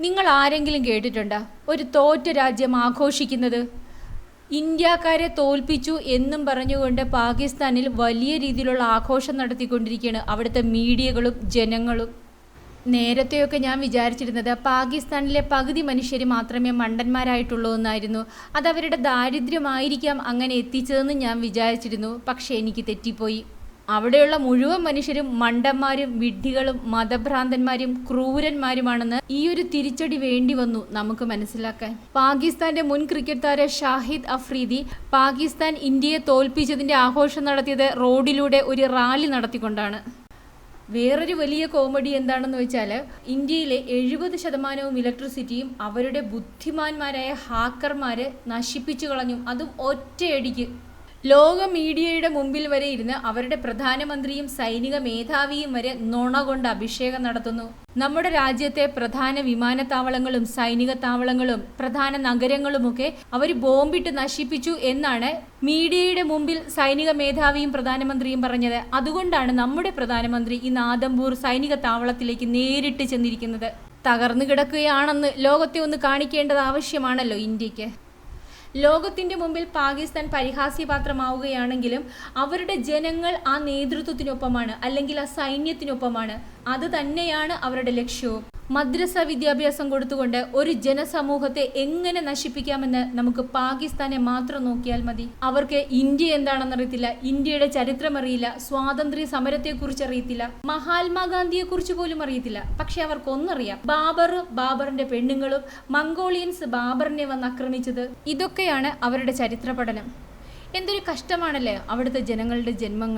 നിങ്ങൾ ആരെങ്കിലും കേട്ടിട്ടുണ്ടോ? ഒരു തോറ്റ രാജ്യം ആഘോഷിക്കുന്നത്? ഇന്ത്യക്കാരെ തോൽപ്പിച്ചു എന്നും പറഞ്ഞുകൊണ്ട് പാകിസ്ഥാനിൽ വലിയ രീതിയിലുള്ള ആഘോഷം നടത്തിക്കൊണ്ടിരിക്കുകയാണ് അവിടുത്തെ മീഡിയകളും ജനങ്ങളും. നേരത്തെയൊക്കെ ഞാൻ വിചാരിച്ചിരുന്നത് പാകിസ്ഥാനിലെ പകുതി മനുഷ്യർ മാത്രമേ മണ്ടന്മാരായിട്ടുള്ളൂ എന്നായിരുന്നു. അതവരുടെ ദാരിദ്ര്യമായിരിക്കാം അങ്ങനെ എത്തിച്ചതെന്ന് ഞാൻ വിചാരിച്ചിരുന്നു. പക്ഷേ എനിക്ക് തെറ്റിപ്പോയി. അവിടെയുള്ള മുഴുവൻ മനുഷ്യരും മണ്ടന്മാരും വിഡ്ഢികളും മതഭ്രാന്തന്മാരും ക്രൂരന്മാരുമാണെന്ന് ഈ ഒരു തിരിച്ചടി വേണ്ടി വന്നു നമുക്ക് മനസ്സിലാക്കാൻ. പാകിസ്ഥാന്റെ മുൻ ക്രിക്കറ്റ് താരം ഷാഹിദ് അഫ്രീദി പാകിസ്ഥാൻ ഇന്ത്യയെ തോൽപ്പിച്ചതിന്റെ ആഘോഷം നടത്തിയത് റോഡിലൂടെ ഒരു റാലി നടത്തിക്കൊണ്ടാണ്. വേറൊരു വലിയ കോമഡി എന്താണെന്ന് വെച്ചാൽ ഇന്ത്യയിലെ എഴുപത് ശതമാനവും ഇലക്ട്രിസിറ്റിയും അവരുടെ ബുദ്ധിമാന്മാരായ ഹാക്കർമാരെ നശിപ്പിച്ചു കളഞ്ഞു. അതും ഒറ്റയടിക്ക്. ലോക മീഡിയയുടെ മുമ്പിൽ വരെ ഇരുന്ന് അവരുടെ പ്രധാനമന്ത്രിയും സൈനിക മേധാവിയും വരെ നുണ കൊണ്ട് അഭിഷേകം നടത്തുന്നു. നമ്മുടെ രാജ്യത്തെ പ്രധാന വിമാനത്താവളങ്ങളും സൈനിക താവളങ്ങളും പ്രധാന നഗരങ്ങളുമൊക്കെ അവർ ബോംബിട്ട് നശിപ്പിച്ചു എന്നാണ് മീഡിയയുടെ മുമ്പിൽ സൈനിക മേധാവിയും പ്രധാനമന്ത്രിയും പറഞ്ഞത്. അതുകൊണ്ടാണ് നമ്മുടെ പ്രധാനമന്ത്രി ഈ നാദംപൂർ സൈനിക താവളത്തിലേക്ക് നേരിട്ട് ചെന്നിരിക്കുന്നത്. തകർന്നു കിടക്കുകയാണെന്ന് ലോകത്തെ ഒന്ന് കാണിക്കേണ്ടത് ആവശ്യമാണല്ലോ ഇന്ത്യയ്ക്ക് ലോകത്തിന്റെ മുമ്പിൽ പാകിസ്ഥാൻ പരിഹാസ്യപാത്രമാവുകയാണെങ്കിലും അവരുടെ ജനങ്ങൾ ആ നേതൃത്വത്തിനൊപ്പമാണ് അല്ലെങ്കിൽ ആ സൈന്യത്തിനൊപ്പമാണ്. അത് തന്നെയാണ് അവരുടെ ലക്ഷ്യവും. മദ്രസ വിദ്യാഭ്യാസം കൊടുത്തുകൊണ്ട് ഒരു ജനസമൂഹത്തെ എങ്ങനെ നശിപ്പിക്കാമെന്ന് നമുക്ക് പാകിസ്ഥാനെ മാത്രം നോക്കിയാൽ മതി. അവർക്ക് ഇന്ത്യ എന്താണെന്ന് അറിയത്തില്ല. ഇന്ത്യയുടെ ചരിത്രം അറിയില്ല. സ്വാതന്ത്ര്യ സമരത്തെക്കുറിച്ച് അറിയത്തില്ല. മഹാത്മാഗാന്ധിയെ കുറിച്ച് പോലും അറിയത്തില്ല. പക്ഷെ അവർക്കൊന്നറിയാം ബാബർ ബാബറിന്റെ പെണ്ണുങ്ങളും മംഗോളിയൻസ് ബാബറിനെ വന്ന് ആക്രമിച്ചത്. ഇതൊക്കെയാണ് അവരുടെ ചരിത്ര പഠനം. എന്തൊരു കഷ്ടമാണല്ലേ അവിടുത്തെ ജനങ്ങളുടെ ജന്മങ്ങൾ.